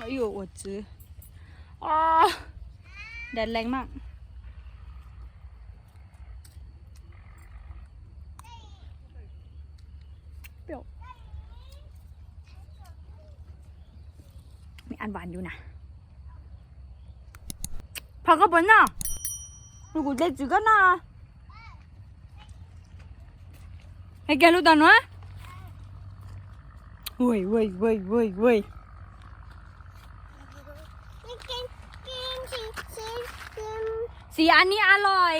ấy dồi ôi chứ. À, đẹp lành mạng. Biểu. Mẹ ăn vàn vô nè. Phải có bánh nào nó cũng đẹp chứ cái nào hay kia lúc đó nữa ui ui ui ui ui สิกินกินสีอันนี้อร่อย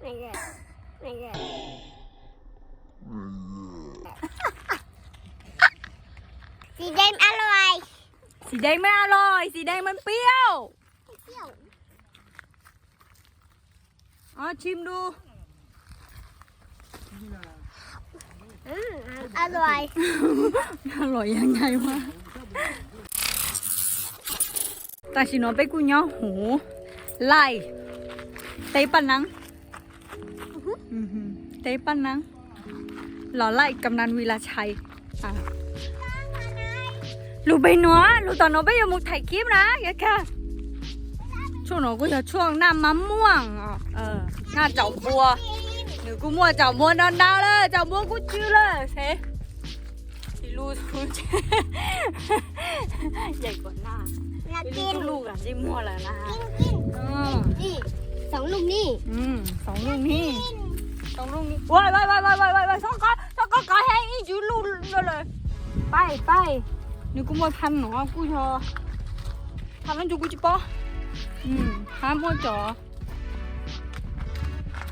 ไม่เกิดไม่เกิดสีแดงอร่อยสีแดงไม่อร่อย สีแดงมันเปรี้ยวเปรี้ยวอ๋อชิมดู อร่อย อร่อยยังไงวะแต่ชิโนไปกุญยอหูไล่เตยปันนังเตยปันนังหล่อไล่กำนันวีระชัยอ่ลูกไปหนัวลูกตอนหนูไปยมุกถ่ายคลิปนะย่าแค่ช่วงหนูก็จะช่วงหน้ามะม่วงอะเออหน้าเจ้าบัว หนูกูมัวเจ้าบัวดอนดาวเลยเจ้าบัวกูจื้อเลยเซ่ที่ลูกทุกใหญ่กว่าหน้าอยากที่กินลูกอะที่มั่วแล้วนะฮะกินกินอืมนี่สองลูกนี่อืมสองลูกนี้สองลูกนี้ว้ายว้ายว้ายว้ายว้ายว้ายว้ายสองก้อนสองก้อนก้อนแห้งอีจูลูกเลยไปไปนี่กูมัวพันหนูกูชอพันแล้วจูกูจิปออืมห้ามมัวจ่อ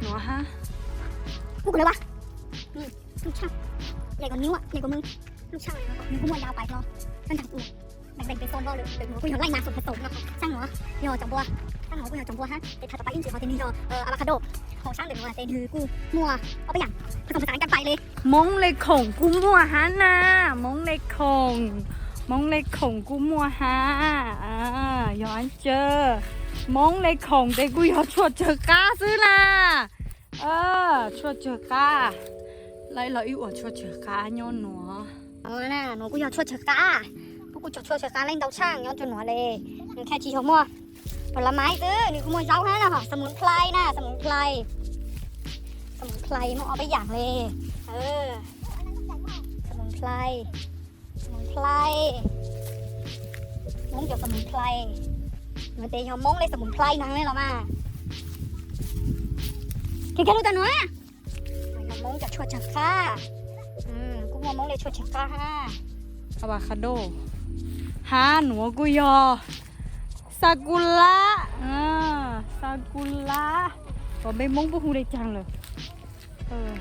หนูฮะ พูดกันเลยวะนี่ลูกช่างใหญ่กว่านิ้วอะใหญ่กว่ามือลูกช่างเลยนะนิ้วกูมวยาวไปเนาะช่างถักอู่แบ่งๆเป็นโซนบ่เลยเดี๋ยวหนูกูอยากไล่มาส่วนผสมเนาะช่างหนูโยจังบัวช่างหนูกูอยากจังบัวฮะเดี๋ยวถัดไปอินจือเขาเทนี่โยเอ่ออะโวคาโดของช่างเดี๋ยวหนูเทนือกูมัวเอาไปอย่างผสมผสานกันไปเลยมงเลยของกูมัวฮะนะมงเลยของมงเลยของกูมัวฮะอ่าย้อนเจอมงเลยของแต่กูอยากชวนเจอกาซื้อนะ เออชวเจอกาไล่เราอีอวดชวนเจอกาย้อนหนัวเออน่ะหนูกูอยากช่วยเชก้าพวกกูจะช่วยเชก้าเล่นเดาช่างย้อนจนหนัวเลยหนูแค่ชีหัวมัวผลไม้ซื้อนี่กูมัวเย้าฮะนะสมุนไพรนะสมุนไพรสมุนไพรมึงเอาไปอย่างเลยเออสมุนไพรสมุนไพรมึงเกี่ยวสมุนไพรหนูเตยอมมงเลยสมุนไพรนังเลยหรอมา แค่แค่รู้แต่หนูอะยอมมงจะช่วยเชก้าอืมกูมัวมงเลยช่วยเชก้าฮะอะวาคาโดฮาหนัวกูยอซากุระอ่าซากุระก็ไม่มงปุ๊หูได้จังเลยเออ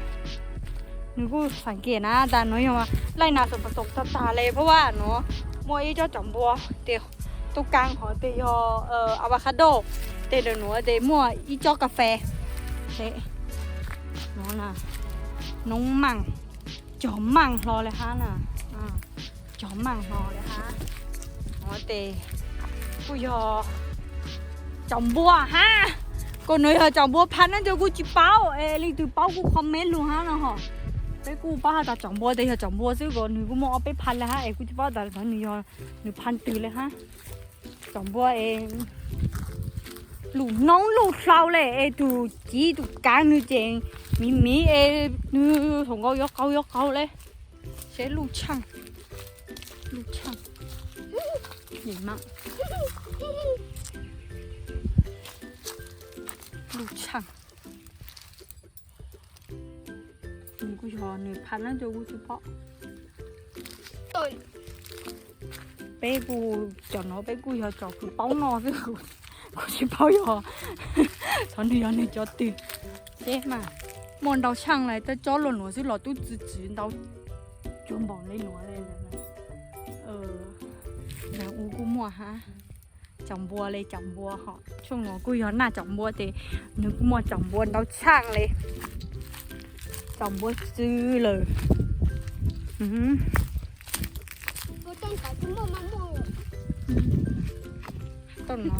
หนูก็สังเกตนะแต่หนูยังว่าไล่นาส่วนผสมตาๆเลยเพราะว่าหนูมัวอีเจ้าจอมบัวเตียวตรงกลางหอเตียวเอ่ออะวาคาโดเตียวหนูเตียวมัวอีเจ้ากาแฟ thế nó là nóng măng chó măng lo lại ha nè à, chó măng lo lại ha nó tê cô giờ chồng bùa ha cô nói là chồng bùa phát nó cho cô chỉ báo ê linh từ báo cô comment luôn ha nó hả ไปกูป้าตาจังบัวแต่เหรอจังบัวซื้อก่อนหนูกูมองเอาไปพันแล้วฮะเอ้กูจะป้าตาหนูหนูพันตื่นเลยฮะจังบัวเอง lu nóng lù sao le e tu chỉ tu cá như chèn. Mì mì e như thằng câu yóc câu yóc câu lệ sẽ lù chăng? Lu chăng? Nhìn mặn. Lu chăng? Mình cứ cho nửa pan nó cho cứ chụp bọ tôi. Bé bu cho nó bé cu cho cho cứ bóng nó với 90bao giờ thằng đi ăn cho tì thế mà mòn đầu chăng lại ta cho lồn lúa chứ lò tu chỉ chỉ đầu chuẩn bỏ lấy lúa lên rồi ờ là u cũng mua ha chồng bua lên chồng bua họ chung nó cùi hòn là chồng bua thì nó cũng mua chồng bua đầu chăng lên chồng bua chứ lời ừ. Tôi đang cả chúng mua mắm mồi. Tôi nói.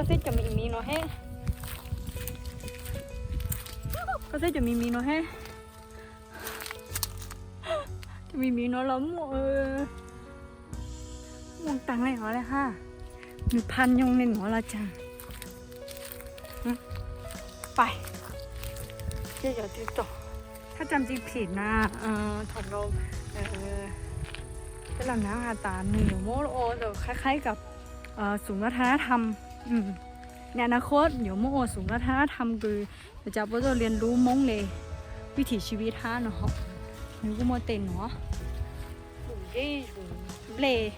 ก็เซ็จะมีมีเนาะเฮ้ก็เซ็จะมีมีเนาะเฮ้จะมีมี nó lắm ơi muốn tăng này nó đây ha mình pan nhung nên nó là chàng Hả? ไปเดี๋ยวติดต่อถ้าจำจริงผิดนะเออถอดลมเออเป็นลังน้ำอาตาหนึ่งโมโอเดี๋ยวคล้ายๆกับเอ่อศูนย์วัฒนธรรม อืมในอนาคตเดี๋ยวโมโอศูนย์วัฒนธรรมคือเดี๋ยวจะไปเรียนรู้มงเลย วิถีชีวิตฮะเนาะ nếu có mua tiền nó lề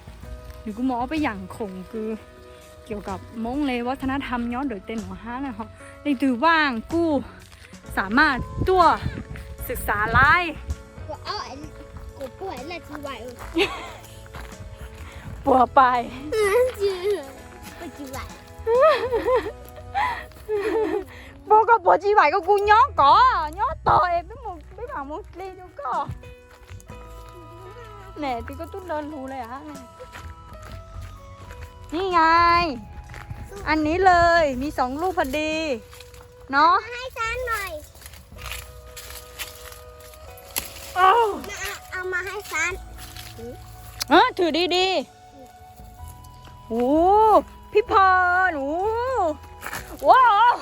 nếu có mua cái dạng khủng cứ kiểu gặp mong lề วัฒนธรรมย้อนโดยเต็นหัวห้านะฮะในถือว่างกู้สามารถตัวศึกษาไล่ của áo ấy của của ấy là chị vậy ปัวไป chị của chị vậy ปั วก็ปัวจีไหวก็กูย้อก่อย้อต่อยไม่หมดไม่ผ่ามุกเลยดูก็แหน่ตีก็ตุ้นเดินรู้เลยอะนี่ไง อันนี้เลยมีสองลูกพอดี เนาะให้ฉันหน่อยอ้าวเอามาให้ฉันเออถือดีๆโอ้ พี่พรโอ้ว้าว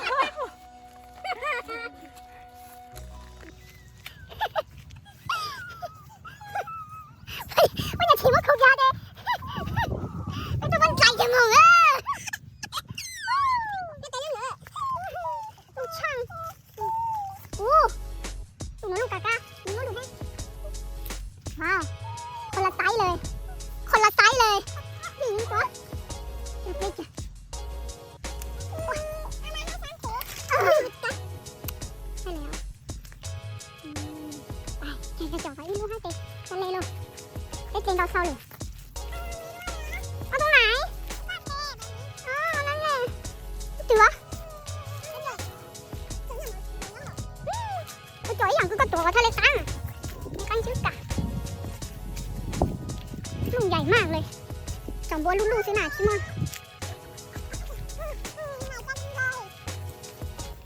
ไม่อยากคิดว่าเขายาเด้ไม่ต้องมั่นใจจะมองเออไม่แต่ยังเหรอดูช่างโอ้ดูน้องกากาดูน้องดูให้ว้าว คนละไซส์เลย คนละไซส์เลยนี่ตัวเล็กๆจ้ะโอ้ยทำไมต้องฟันโขเออจ้ะใช่แล้วอืมไปแกจะจ่อไปอีลูกให้เต็กันเลยลูก cái trên đau sau liền ở đâu này à นั่นไงตัวก็ตัวอย่าง งตั้งชื่อกะลูกใหญ่มากเลยสองบัวลูกๆสินะชิมอน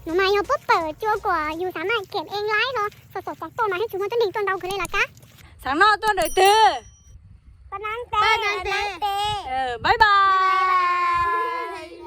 หนูมาโยปุ๊บเปิดจัวกว่าอยู่สามารถเก็บเองไลฟ์เหรอสดๆสองตัวมาให้จุ๊มต้นดิ่งต้นเดาคือเลยล่ะกะ sáng nọ tôi đợi tư ปนันเต้ปนันเต้ ờ bye bye